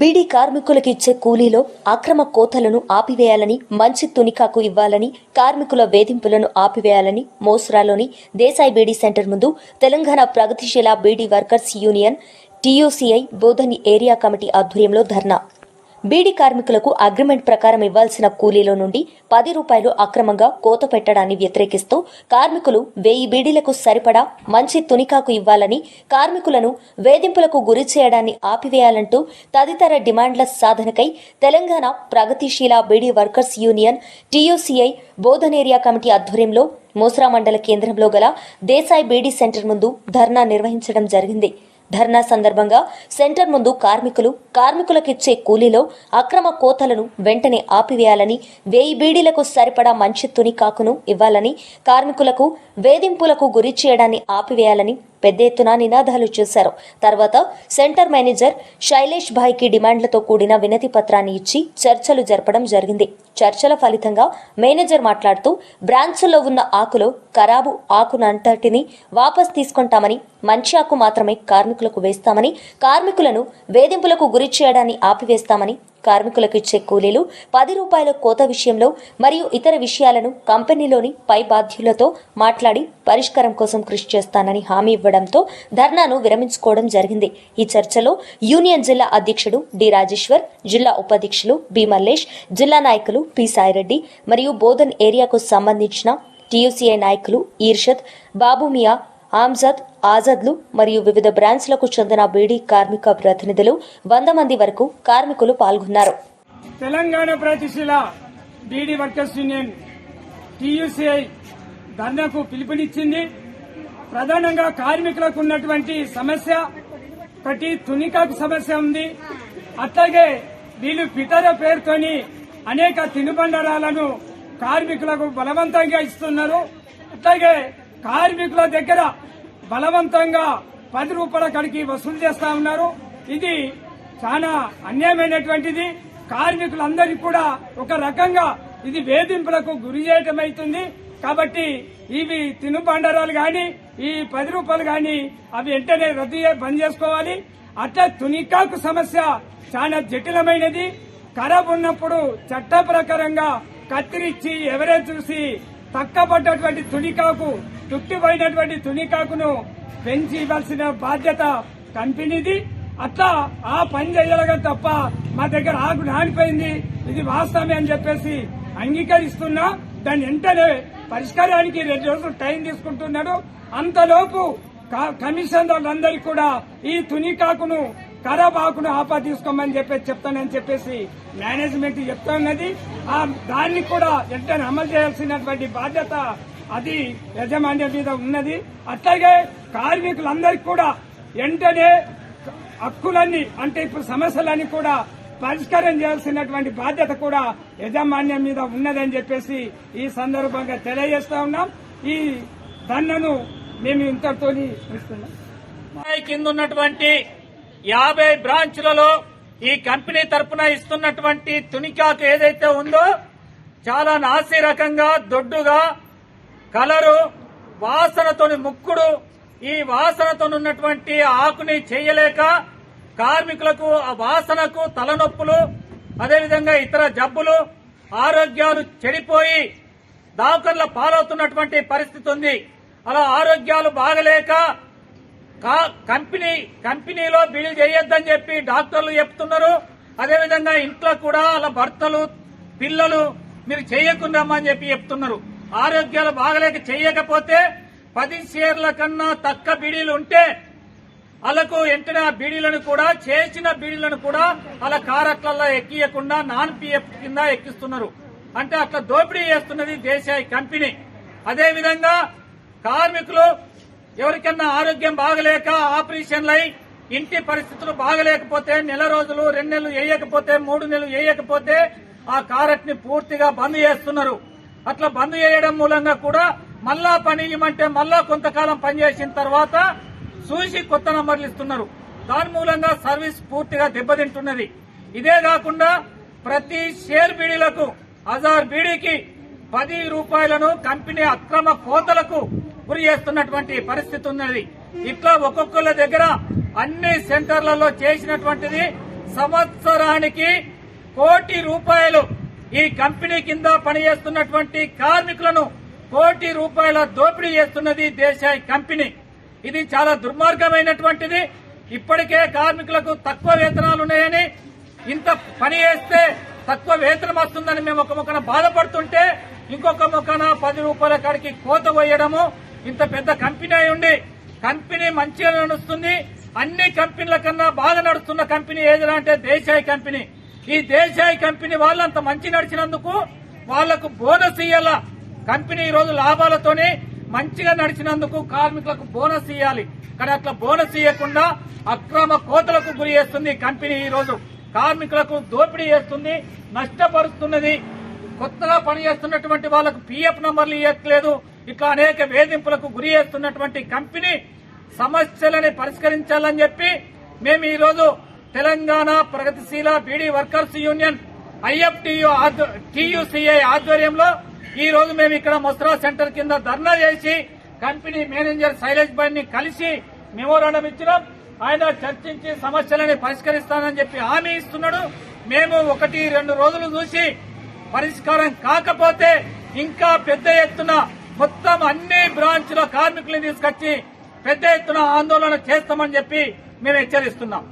బీడీ కార్మికులకు ఇచ్చే కూలీలో అక్రమ కోతలను ఆపివేయాలని మంచి తునికాకు ఇవ్వాలని కార్మికుల వేధింపులను ఆపివేయాలని మోసురాలోని దేశాయి బీడీ సెంటర్ ముందు తెలంగాణ ప్రగతిశీల beedi workers union TUCI బోధని area committee ఆధ్వర్యంలో ధర్నా. బీడీ కార్మికులకు అగ్రిమెంట్ ప్రకారం ఇవ్వాల్సిన కూలీలో నుండి పది రూపాయలు అక్రమంగా కోత పెట్టడాన్ని వ్యతిరేకిస్తూ కార్మికులు వెయ్యి బీడీలకు సరిపడా మంచి తునికాకు ఇవ్వాలని కార్మికులను వేధింపులకు గురి చేయడాన్ని ఆపివేయాలంటూ తదితర డిమాండ్ల సాధనకై తెలంగాణ ప్రగతిశీల beedi workers union TUCI బోధనేరియా committee ఆధ్వర్యంలో మోసరా మండల కేంద్రంలో గల దేశాయ్ బీడీ సెంటర్ ముందు ధర్నా నిర్వహించడం జరిగింది. ధర్నా సందర్భంగా సెంటర్ ముందు కార్మికులు కార్మికులకిచ్చే కూలీలో అక్రమ కోతలను వెంటనే ఆపివేయాలని వేయి బీడీలకు సరిపడా మంచి తుని కాకును ఇవ్వాలని కార్మికులకు వేధింపులకు గురి చేయడాన్ని ఆపివేయాలని పెద్ద ఎత్తున నినాదాలు చేశారు. తర్వాత సెంటర్ మేనేజర్ శైలేష్ భాయ్కి డిమాండ్లతో కూడిన వినతి పత్రాన్ని ఇచ్చి చర్చలు జరపడం జరిగింది. చర్చల ఫలితంగా మేనేజర్ మాట్లాడుతూ బ్రాంచ్లో ఉన్న ఆకులో ఖరాబు ఆకునంతటిని వాపస్ తీసుకుంటామని మంచి ఆకు మాత్రమే కార్మికులకు వేస్తామని కార్మికులను వేధింపులకు గురి చేయడాన్ని ఆపివేస్తామని కార్మికులకు ఇచ్చే కూలీలు పది రూపాయల కోత విషయంలో మరియు ఇతర విషయాలను కంపెనీలోని పై బాధ్యులతో మాట్లాడి పరిష్కారం కోసం కృషి చేస్తానని హామీ ఇవ్వడంతో ధర్నాను విరమించుకోవడం జరిగింది. ఈ చర్చలో యూనియన్ జిల్లా అధ్యక్షుడు డి రాజేశ్వర్ జిల్లా ఉపాధ్యక్షులు బి మల్లేష్ జిల్లా నాయకులు పి సాయిరెడ్డి మరియు బోధన్ ఏరియాకు సంబంధించిన టీయూసీఐ నాయకులు ఈర్షద్ బాబుమియా ఆమ్జద్ ఆజద్లు మరియు వివిధ బ్రాంచ్లకు చెందిన బీడీ కార్మిక ప్రతినిధులు వంద మంది వరకు కార్మికులు పాల్గొన్నారు. తెలంగాణ ప్రతిశీల బీడీ వర్కర్స్ యూనియన్ టీయూసీఐ ధర్నాకు పిలుపునిచ్చింది. ప్రధానంగా కార్మికులకు ఉన్నటువంటి సమస్య ఒకటి తునికాకు సమస్య ఉంది. అట్లాగే వీళ్ళు పితర పేరుతోని అనేక తినుబండరాలను కార్మికులకు బలవంతంగా ఇస్తున్నారు. అట్లాగే కార్మికుల దగ్గర బలవంతంగా పది రూపాయల కడికి వసూలు చేస్తా ఉన్నారు. ఇది చాలా అన్యాయమైనటువంటిది. కార్మికులందరికీ కూడా ఒక రకంగా ఇది వేధింపులకు గురి చేయటం అవుతుంది కాబట్టి ఇవి తినుబండరాలు గాని ఈ పది రూపాయలు గాని అవి వెంటనే రద్దు బంద్ చేసుకోవాలి. అట్లా తునికాకు సమస్య చాలా జటిలమైనది. ఖరాబ్ ఉన్నప్పుడు చట్ట ప్రకారంగా కత్తిరించి ఎవరే చూసి తక్కబడ్డటువంటి తునికాకు తుట్టిపోయినటువంటి తునికాకును పెంచి ఇవ్వాల్సిన బాధ్యత కంపెనీది. అట్లా ఆ పని చేయగలగా తప్ప మా దగ్గర ఆకు నానిపోయింది. ఇది వాస్తవమే అని చెప్పేసి అంగీకరిస్తున్నా. దాని వెంటనే పరిష్కారానికి రెండు రోజులు టైం తీసుకుంటున్నాడు. అంతలోపు క- కమిషనర్లందరికీ కూడా ఈ తునికాకును కరాబాకును ఆపా తీసుకోమని చెప్పేసి చెప్తానని చెప్పేసి మేనేజ్మెంట్ చెప్తా ఉన్నది ఆ దాన్ని కూడా వెంటనే అమలు చేయాల్సినటువంటి బాధ్యత అది యజమాన్యం మీద ఉన్నది. అట్లాగే కార్మికులందరికీ కూడా వెంటనే హక్కులన్నీ అంటే ఇప్పుడు సమస్యలన్నీ కూడా పరిష్కారం చేయాల్సినటువంటి బాధ్యత కూడా యజమాన్యం మీద ఉన్నదని చెప్పేసి ఈ సందర్భంగా తెలియజేస్తా ఉన్నాం. ఈ ధన్నను మేము ఇంతటితో కింద ఉన్నటువంటి యాభై బ్రాంచ్లలో ఈ కంపెనీ తరపున ఇస్తున్నటువంటి తునికాకు ఏదైతే ఉందో చాలా నాసిరకంగా దొడ్డుగా కలరు వాసనతోని ముక్కుడు ఈ వాసనతోనున్నటువంటి ఆకుని చేయలేక కార్మికులకు ఆ వాసనకు తలనొప్పులు అదేవిధంగా ఇతర జబ్బులు ఆరోగ్యాలు చెడిపోయి దాకర్ల పాలవుతున్నటువంటి పరిస్థితి ఉంది. అలా ఆరోగ్యాలు బాగలేక కా- కంపెనీ కంపెనీలో బిల్ చేయొద్దని చెప్పి డాక్టర్లు చెప్తున్నారు. అదేవిధంగా ఇంట్లో కూడా వాళ్ళ భర్తలు పిల్లలు మీరు చేయకుండామని చెప్పి చెప్తున్నారు. ఆరోగ్యాలు బాగలేక చేయకపోతే పది షేర్ల కన్నా తక్కువ బీడీలు ఉంటే వాళ్ళకు వెంటనే ఆ బీడీలను కూడా చేసిన బీడీలను కూడా అలా కారట్లలో ఎక్కియకుండా నాన్ పిఎఫ్ కింద ఎక్కిస్తున్నారు. అంటే అట్లా దోపిడీ చేస్తున్నది దేశాయి కంపెనీ. అదేవిధంగా కార్మికులు ఎవరికన్నా ఆరోగ్యం బాగలేక ఆపరేషన్లై ఇంటి పరిస్థితులు బాగలేకపోతే నెల రోజులు రెండు నెలలు వేయకపోతే మూడు నెలలు వేయకపోతే ఆ కారెట్ని పూర్తిగా బంద్ చేస్తున్నారు. అట్లా బంద్ చేయడం మూలంగా కూడా మళ్ళా పని ఇవ్వమంటే మళ్ళా కొంతకాలం పనిచేసిన తర్వాత చూసి కొత్త నంబర్లు ఇస్తున్నారు. దాని మూలంగా సర్వీస్ పూర్తిగా దెబ్బతింటున్నది. ఇదే కాకుండా ప్రతి షేర్ బీడీలకు హజార్ బీడీకి పది రూపాయలను కంపెనీ అక్రమ కోతలకు గురి చేస్తున్నటువంటి పరిస్థితి ఉన్నది. ఇట్లా ఒక్కొక్కళ్ళ దగ్గర అన్ని సెంటర్లలో చేసినటువంటిది సంవత్సరానికి కోటి రూపాయలు ఈ కంపెనీ కింద పనిచేస్తున్నటువంటి కార్మికులను కోటి రూపాయల దోపిడీ చేస్తున్నది దేశాయి కంపెనీ. ఇది చాలా దుర్మార్గమైనటువంటిది. ఇప్పటికే కార్మికులకు తక్కువ వేతనాలు ఉన్నాయని ఇంత పని చేస్తే తక్కువ వేతనం వస్తుందని మేము ఒక మొక్కన బాధపడుతుంటే ఇంకొక మొక్కన పది రూపాయల కాడికి కోత పోయడము ఇంత పెద్ద కంపెనీ అయి ఉండి కంపెనీ మంచిగా నడుస్తుంది అన్ని కంపెనీల కన్నా బాగా నడుస్తున్న కంపెనీ ఏదైనా అంటే దేశాయి కంపెనీ. ఈ దేశాయి కంపెనీ వాళ్ళు అంత మంచి నడిచినందుకు వాళ్ళకు బోనస్ ఇయ్యాల? కంపెనీ ఈ రోజు లాభాలతోనే మంచిగా నడిచినందుకు కార్మికులకు బోనస్ ఇవ్వాలి కానీ అట్లా బోనస్ ఇవ్వకుండా అక్రమ కోతలకు గురి చేస్తుంది కంపెనీ ఈ రోజు. కార్మికులకు దోపిడీ చేస్తుంది నష్టపరుస్తున్నది. కొత్తగా పనిచేస్తున్నటువంటి వాళ్ళకు పీఎఫ్ నంబర్లు ఇవ్వట్లేదు ఇట్లా అనేక వేధింపులకు గురి చేస్తున్నటువంటి కంపెనీ సమస్యలని పరిష్కరించాలని చెప్పి మేము ఈ రోజు తెలంగాణ ప్రగతిశీల bidi workers union IFTU TUCI ఆధ్వర్యంలో ఈ రోజు మేము ఇక్కడ మొస్రా సెంటర్ కింద ధర్నా చేసి కంపెనీ మేనేజర్ శైలేష్ భాయ్ని కలిసి మెమోరాండం ఇచ్చినాం. ఆయన చర్చించి సమస్యలని పరిష్కరిస్తానని చెప్పి హామీ ఇస్తున్నాడు. మేము ఒకటి రెండు రోజులు చూసి పరిష్కారం కాకపోతే ఇంకా పెద్ద ఎత్తున మొత్తం అన్ని బ్రాంచ్ల కార్మికులను తీసుకొచ్చి పెద్ద ఎత్తున ఆందోళన చేస్తామని చెప్పి మేము హెచ్చరిస్తున్నాం.